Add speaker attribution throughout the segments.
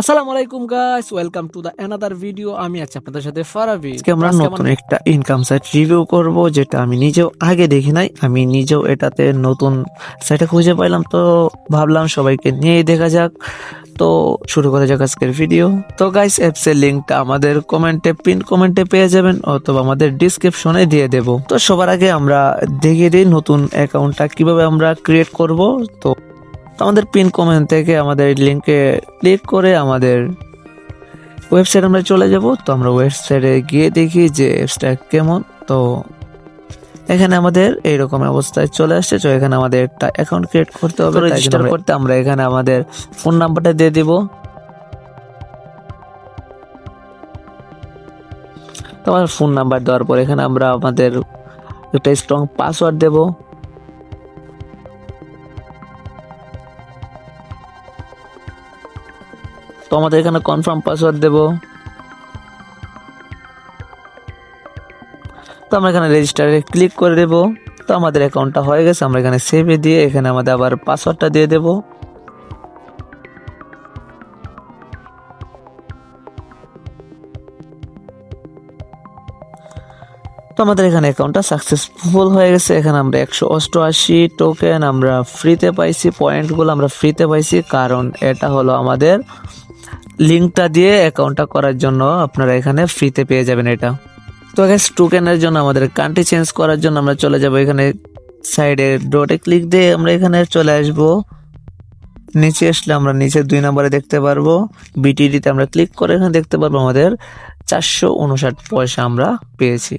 Speaker 1: আসসালামু আলাইকুম guys welcome to the another video আমি আছি আপনাদের সাথে ফারাবি।
Speaker 2: আজকে আমরা নতুন একটা ইনকাম সাইট রিভিউ করব যেটা আমি নিজেও আগে দেখি নাই। আমি নিজেও এটাতে নতুন সাইটে খুঁজে পাইলাম তো ভাবলাম সবাইকে নিয়েই দেখা যাক। তো শুরু করা যাক আজকের ভিডিও তো গাইস অ্যাপস এর লিঙ্কটা আমাদের কমেন্টে পিন কমেন্টে পেয়ে যাবেন অথবা আমাদের ডিসক্রিপশনে দিয়ে দেব। তো সবার আগে আমরা দেখিয়ে দিই নতুন অ্যাকাউন্টটা কীভাবে আমরা ক্রিয়েট করব। তো তো আমাদের পিন কমেন্ট থেকে আমাদের লিঙ্কে ক্লিক করে আমাদের ওয়েবসাইট আমরা চলে যাব। তো আমরা ওয়েবসাইটে গিয়ে দেখি যে অ্যাপসটা কেমন। তো এখানে আমাদের এইরকম অবস্থায় চলে আসছে। তো এখানে আমাদের একটা অ্যাকাউন্ট ক্রিয়েট করতে হবে। রেজিস্টার করতে আমরা এখানে আমাদের ফোন নাম্বারটা দিয়ে দিব। তো আমার ফোন নাম্বার দেওয়ার পর এখানে আমরা আমাদের একটা স্ট্রং পাসওয়ার্ড দেব। তো আমাদের এখানে কনফার্ম পাসওয়ার্ড দেব। তো আমরা এখানে রেজিস্টারে ক্লিক করে দেব। তো আমাদের অ্যাকাউন্টটা হয়ে গেছে, আমরা এখানে সেভে দিয়ে এখানে আমাদের আবার পাসওয়ার্ডটা দিয়ে দেব। তো আমাদের এখানে অ্যাকাউন্টটা সাকসেসফুল হয়ে গেছে। এখানে আমরা একশো অষ্টআশি টোকেন আমরা ফ্রিতে পাইছি। পয়েন্টগুলো আমরা ফ্রিতে পাইছি, কারণ এটা হলো আমাদের লিঙ্কটা দিয়ে অ্যাকাউন্টটা করার জন্য আপনারা এখানে ফ্রিতে পেয়ে যাবেন এটা। তো গ্যাস টোকেনের জন্য আমাদের কান্ট্রি চেঞ্জ করার জন্য আমরা চলে যাব এখানে সাইডে ডটে ক্লিক দিয়ে আমরা এখানে চলে আসব। নিচে আসলে আমরা নিচে দুই নম্বরে দেখতে পারব। বিটিডিতে আমরা ক্লিক করে এখানে দেখতে পারব আমাদের চারশো উনষাট পয়সা আমরা পেয়েছি।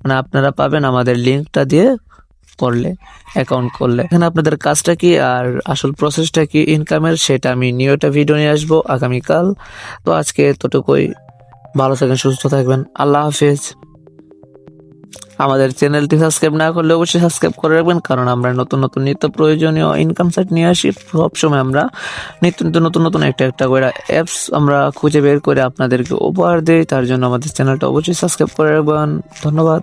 Speaker 2: মানে আপনারা পাবেন আমাদের লিঙ্কটা দিয়ে করলে অ্যাকাউন্ট করলে। এখানে আপনাদের কাজটা কি আর আসল প্রসেসটা কি ইনকামের সেটা আমি নিউ একটা ভিডিও নিয়ে আসব আগামীকাল। তো আজকে এতটুকুই। ভালো থাকবেন সুস্থ থাকবেন। আল্লাহ হাফেজ। আমাদের চ্যানেলটি সাবস্ক্রাইব না করলে অবশ্যই সাবস্ক্রাইব করে রাখবেন, কারণ আমরা নতুন নতুন নিত্য প্রয়োজনীয় ইনকাম সাইট নিয়ে আসি। সবসময় আমরা নিত্য নিত্য, নতুন নতুন একটা একটা করে অ্যাপস আমরা খুঁজে বের করে আপনাদেরকে উপহার দিই। তার জন্য আমাদের চ্যানেলটা অবশ্যই সাবস্ক্রাইব করে রাখবেন। ধন্যবাদ।